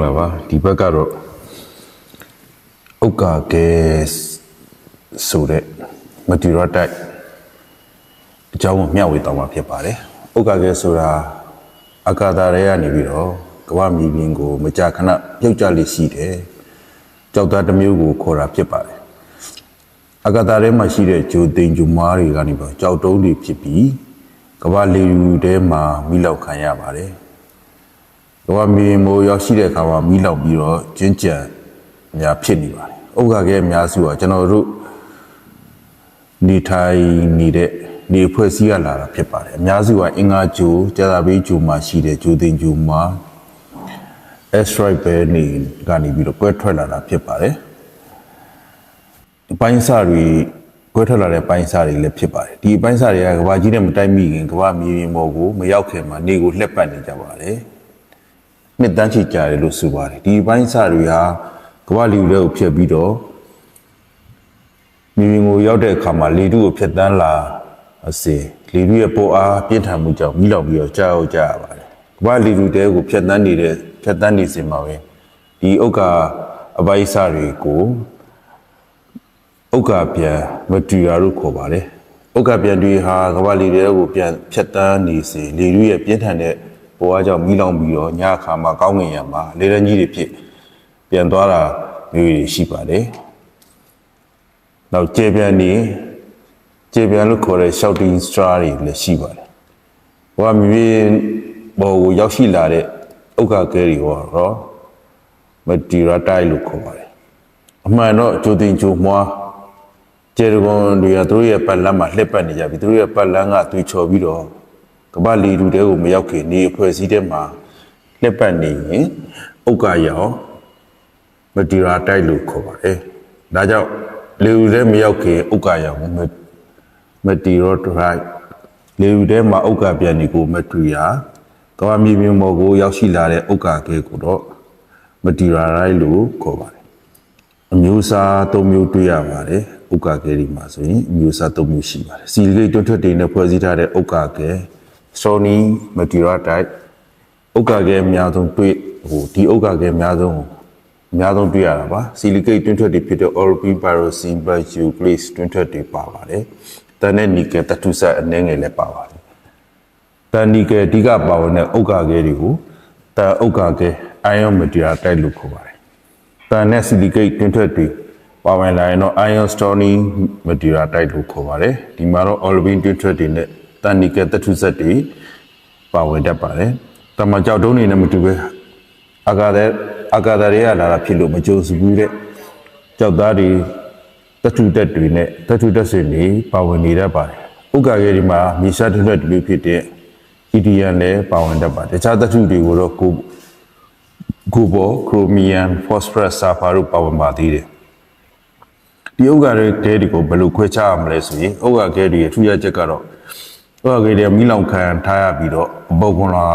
္ဂလာပါဒီဘက်ကတော့ဥက္ကာကဲဆိုတဲ့မတူရတိုက်အကြောင်းကိုမျှဝေတော့မှာဖြစ်ပါတယ်ဥက္ကာကဲဆိုတာအကာတာရဲကနေပြီးတော့ကမ္ဘာမြေပြင်ကို မကြာခဏပြုတ်ကျလိရှိတယ်ကြောက်သားတစ်မျိုးကိုခေါ်တာဖြစ်ပါတယ်အကာတာထဲမှာရှိတဲ့ဂျိုတင်ဂျူမားတွေကနေပြီးကြောက်တုံးတွေဖြစ်ပြီးကမ္ဘာလေယူထဲမှာမိလောက်ခံရပါတယ် ကမ္ဘာမြေမိုးရောက်ရှိတဲ့အခါမှာမိလောက်ပြီးတော့ကျဉ်ကြံများဖြစ်နေပါတယ်ဥက္ကကဲအများစုကကျွန်တော်တို့နေထိုင်နေတဲ့နေဖွဲ့စည်းရလာတာဖြစ်ပါတယ်အများစုကအင်္ဂါဂျိုကြာသာဘေးဂျိုမှာရှိတဲ့ဂျိုတင်ဂျိုမှာ asteroid ပဲနေကနေပြီးတော့ကွဲထွက်လာတာဖြစ်ပါတယ်ပိုင်းစာတွေကွဲထွက်လာတဲ့ပိုင်းစာတွေလည်းဖြစ်ပါတယ်ဒီပိုင်းစာတွေကကဘာကြီးနဲ့မတိုက်မိခင်ကဘာမြေပြင်ပေါ်ကိုမရောက်ခင်မှာနေကိုလှက်ပတ်နေကြပါတယ် နှစ်တန်းချီကြတယ်လို့ဆိုပါတယ်ဒီပိုင်းစာတွေဟာကဘာလီယူတွေကိုဖြတ်ပြီးတော့မြေပြင်ကိုရောက်တဲ့အခါမှာလေတုကိုဖြတ်တန်းလာအစေလေတုရဲ့ပေါ်အားပြင်းထန်မှုကြောင့်မိလောက်ပြီးတော့ကြောက်ကြရပါတယ်ကဘာလီတုတဲကိုဖြတ်တန်းနေတဲ့ဖြတ်တန်းနေစင်မှာပဲဒီဥက္ကအပိုင်းစာတွေကိုဥက္ကပြန်မတူရာလို့ခေါ်ပါတယ်ဥက္ကပြန်တွေဟာကမ္ဘာလေတွေကိုပြန်ဖြတ်တန်းနေစေလေတွေရဲ့ပြင်းထန်တဲ့ ဘဝကြောင့်မိလောင်ပြီးတော့ညအခါမှာကောင်းငင်ရမှာလေရန်ကြီးတွေဖြစ်ပြန်သွားတာမျိုးတွေရှိပါတယ်နောက်ကျေပြန်နေကျေပြန်လို့ခေါ်တဲ့ shouting star တွေလည်းရှိပါတယ်ဘဝမြေဘောကိုရောက်ရှိလာတဲ့ဥက္ကကဲတွေတော့မတီရာတိုက်လို့ခေါ်ပါတယ်အမှန်တော့ကြိုတင်ကြိုမွားကျေရကွန်တွေကသူတို့ရဲ့ပတ်လန်းမှာလှက်ပတ်နေကြပြီသူတို့ရဲ့ပတ်လန်းကသွေချော်ပြီးတော့ ကပ္ပလီလူတဲကိုမရောက်ခင်နေအဖွဲ့အစည်းထဲမှာလှက်ပတ်နေရင်ဥက္ကရောင်မတီရာတိုက်လို့ခေါ်ပါတယ်ဒါကြောင့်လေလူထဲမရောက်ခင်ဥက္ကရောင်မတီရောတိုက်လေလူထဲမှာဥက္ကပြန်နေကိုမတူရာကဘာမြေမြုံမော်ကိုရောက်ရှိလာတဲ့ဥက္ကကဲကိုတော့မတီရာတိုက်လို့ခေါ်ပါတယ်အမျိုးအစား၃မျိုးတွေ့ရပါတယ်ဥက္ကာကဲဒီမှာဆိုရင်အမျိုးအစား၃မျိုးရှိပါတယ်စီလီဂိတ်တွန်းထွက်တွေနဲ့ဖွဲ့စည်းထားတဲ့ဥက္ကာကဲ စတိုနီမက်တီရာတိုက်ဥက္ကာကဲအများဆုံးတွေ့ဟိုဒီဥက္ကာကဲအများဆုံးအများဆုံးတွေ့ရတာပါစီလီဂိတ်တွန်းထွက်တွေဖြစ်တဲ့ European Pyroxene Biouglaze တွန်းထွက်တွေပါပါတယ်တန်တဲ့နီကယ်တတူဆက်အနှဲငယ်လည်းပါပါတယ်တန်နီကယ်အဓိကပါဝင်တဲ့ဥက္ကာကဲတွေကိုတန်ဥက္ကာကဲ ion material တိုက်လို့ခေါ်ပါတယ်တန်နဲ့စီလီဂိတ်တွန်းထွက်တွေပါဝင်လာရင်တော့ iron stony material တိုက်လို့ခေါ်ပါတယ်ဒီမှာတော့ olivine twin thread တွေနဲ့ တန်နီကယ်တထုဆက်တွေပါဝင်တတ်ပါတယ်တမကြောက်တုံးနေနဲ့မတူပဲအာကာတဲ့အာကာတွေကလာတာဖြစ်လို့မကြိုးစဘူးတဲ့ကြောက်သားတွေတထုတက်တွေနဲ့တထုတက်စင်တွေပါဝင်နေတတ်ပါတယ်ဥက္ကာကဲဒီမှာမြေရှားတစ်လက်တွေဖြစ်တဲ့ EDN လည်းပါဝင်တတ်ပါတယ်တခြားတထုတွေကိုတော့ကိုကိုဘောခရိုမီယမ်ဖော့စဖရတ်ဆာဖာတို့ပါဝင်ပါသေးတယ်ဒီဥက္ကရဲတဲတွေကိုဘယ်လိုခွဲခြားရမလဲဆိုရင်ဥက္ကခဲတွေရဲ့ထူးခြားချက်ကတော့ ဥက္ကခဲတွေမိလောင်ခံထားရပြီးတော့အပုတ်ကွန်လာ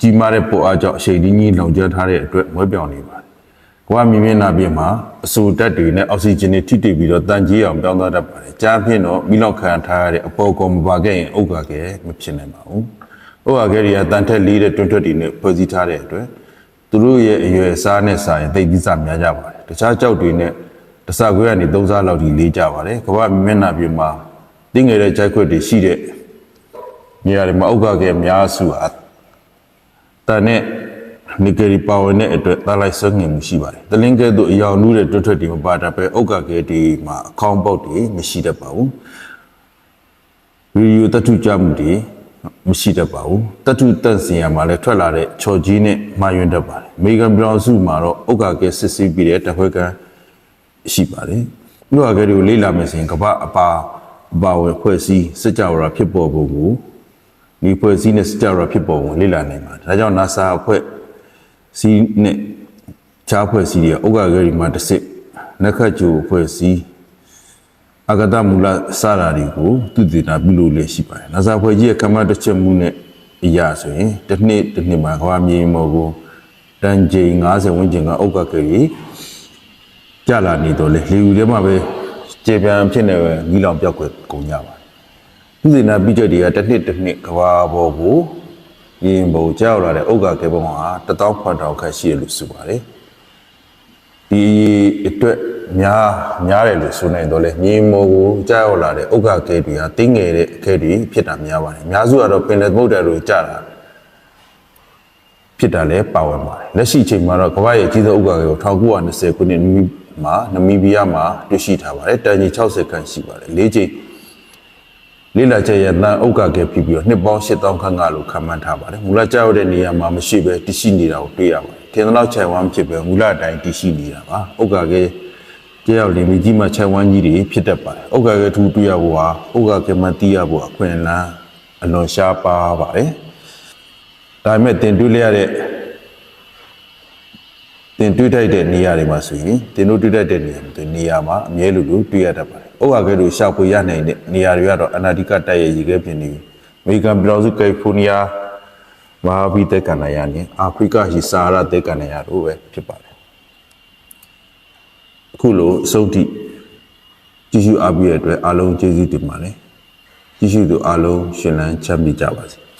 ကြီးမားတဲ့ပိုအားကြောင့်အရှိန်ကြီးကြီးလောင်ကျွမ်းထားတဲ့အတွက်မွဲပြောင်နေပါတယ်။ကွာမြင်မြင်နာပြင်မှာအဆူတက်တွေနဲ့အောက်ဆီဂျင်တွေထိတိပြီးတော့တန်ကြီးအောင်ပြောင်းသွားတတ်ပါတယ်။ကြားဖြင့်တော့မိလောင်ခံထားရတဲ့အပုတ်ကွန်မပါခဲ့ရင်ဥက္ကခဲမဖြစ်နိုင်ပါဘူး။ဥက္ကခဲတွေကတန်ထက်လေးတဲ့တွန်းထွက်တွေနဲ့ဖွဲ့စည်းထားတဲ့အတွက်သူတို့ရဲ့အရွယ်အစားနဲ့စာရင်သိသိစများကြပါတယ်။တခြားကြောက်တွေနဲ့တစခွေးကနေသုံးစားလောက်ထိလေးကြပါတယ်ကမ္ဘာမျက်နှာပြင်မှာတင်းငယ်တဲ့ကြိုက်ခွက်တွေရှိတဲ့ နေရာတွေမှာဥက္ကကဲအများစုဟာတန်နဲ့နီကရီပါဝင်တဲ့အတွက်တာလိုက်ဆွငင်မှုရှိပါတယ်တလင်းကဲ့သို့အယောင်နူးတဲ့တွတ်ထွက်တွေမပါတတ်ပဲဥက္ကကဲတွေမှာအကောင့်ပေါက်တွေမရှိတတ်ပါဘူးဗီဒီယိုတတုကြမှုတွေမရှိတတ်ပါဘူးတတုတက်စင်ရမှာလည်းထွက်လာတဲ့ချော်ကြီးနဲ့မှာယွန်းတတ်ပါတယ်အမေရိကန်ပြည်တော်စုမှာတော့ဥက္ကကဲစစ်ဆေးပြီးတဲ့တခွဲကန်ရှိပါတယ်။ဥပဒေတွေကိုလေ့လာမယ်ဆိုရင်ကမ္ဘာအပါအပါဝယ်ဖွဲ့စည်းစစ်ကြောရာဖြစ်ပေါ်ပုံကို ဒီဖွဲ့စည်းနဲ့စစ်ကြောရာဖြစ်ပေါ်ပုံလေ့လာနိုင်ပါတယ်။ဒါကြောင့် NASA အဖွဲ့စီးနဲ့ခြားဖွဲ့စည်းတွေဥက္ကဋ္ဌတွေမှာတစ်စစ်နက္ခတ်ကျိုဖွဲ့စည်းအဂတမူလစရာတွေကိုသူတည်တာပြုလို့လည်းရှိပါတယ်။ NASA ဖွဲ့ကြီးရဲ့ကမ္ဘာတစ်ချက်မှုနဲ့အရာဆိုရင်တစ်နှစ်တစ်နှစ်မှာကမ္ဘာမြေမော်ကိုတန်ချိန်90ဝန်းကျင်ကဥက္ကဋ္ဌတွေကြလာနေတော့လေလေယူထဲမှာပဲကျေပြန်ဖြစ်နေပဲမိလောင်ပြောက်ွယ်ကုန်ကြပါတယ် ဥဒေနာပြီးချက်တွေကတစ်နှစ်တစ်နှစ်ကဘာပေါ်ကိုရင်ဘုံကြောက်လာတဲ့ဥက္ကကေပုံဟာ1000ခွန်တောင်ခန့်ရှိရလို့ဆိုပါတယ်ဒီအတွက်များများတယ်လို့ဆိုနိုင်တော့လေမြေမောကိုကြောက်လာတဲ့ဥက္ကကေတွေဟာတင်းငယ်တဲ့အခဲတွေဖြစ်တာများပါတယ်အများစုကတော့ပင်လယ်သမုဒ္ဒရာတွေကြာတာဖြစ်တာလည်းပါဝင်ပါတယ်လက်ရှိချိန်မှာတော့ကမ္ဘာရဲ့အကြီးဆုံးဥက္ကကေကို1920ခုနှစ်မှာနမီးဘီးယားမှာတွေ့ရှိထားပါတယ်တန်ကြီး60ခန့်ရှိပါတယ်၄ချိန် လိလာချက်ရတန်ဥက္ကကဲဖြစ်ပြီးတော့နှစ်ပေါင်း8000ခန့်ကလို့ခံမှန်းထားပါတယ်မူလကြောက်တဲ့နေရာမှာမရှိပဲတရှိနေတာကိုတွေ့ရပါတယ်ထင်သလောက်ခြံဝမ်းဖြစ်ပဲမူလအတိုင်းတရှိနေတာပါဥက္ကကဲကြောက်လင်မီကြီးမှာခြံဝမ်းကြီးတွေဖြစ်တတ်ပါတယ်ဥက္ကကဲထူတွေ့ရဖို့ဟာဥက္ကကဲမှတီးရဖို့အခွင့်အလမ်းအလွန်ရှားပါပါတယ်ဒါပေမဲ့တင်တွေ့ရတဲ့ တင်တွေ့ထိုက်တဲ့နေရာတွေမှာဆိုရင်တင်တို့တွေ့ထိုက်တဲ့နေရာတွေနေရာမှာအမြဲလိုလိုတွေ့ရတတ်ပါတယ်။ဥက္ကခဲတို့ရှာဖွေရနိုင်တဲ့နေရာတွေကတော့အနာဒီကတိုက်ရဲ့ရေခဲပြင်တွေအမေရိကန်ပြည်တော်စုကယ်လီဖိုးနီးယားမဟာဗီတဲကန်နာယာနဲ့အာဖရိကရှိဆာဟာရာတဲကန်နာယာတို့ပဲဖြစ်ပါတယ်။အခုလိုအဆုံးထိကြည့်ရှုအားပေးရတဲ့အတွက်အားလုံးကျေးဇူးတင်ပါတယ်။ကြည့်ရှုသူအားလုံးရှင်လန်းချမ်းမြေ့ကြပါစေ။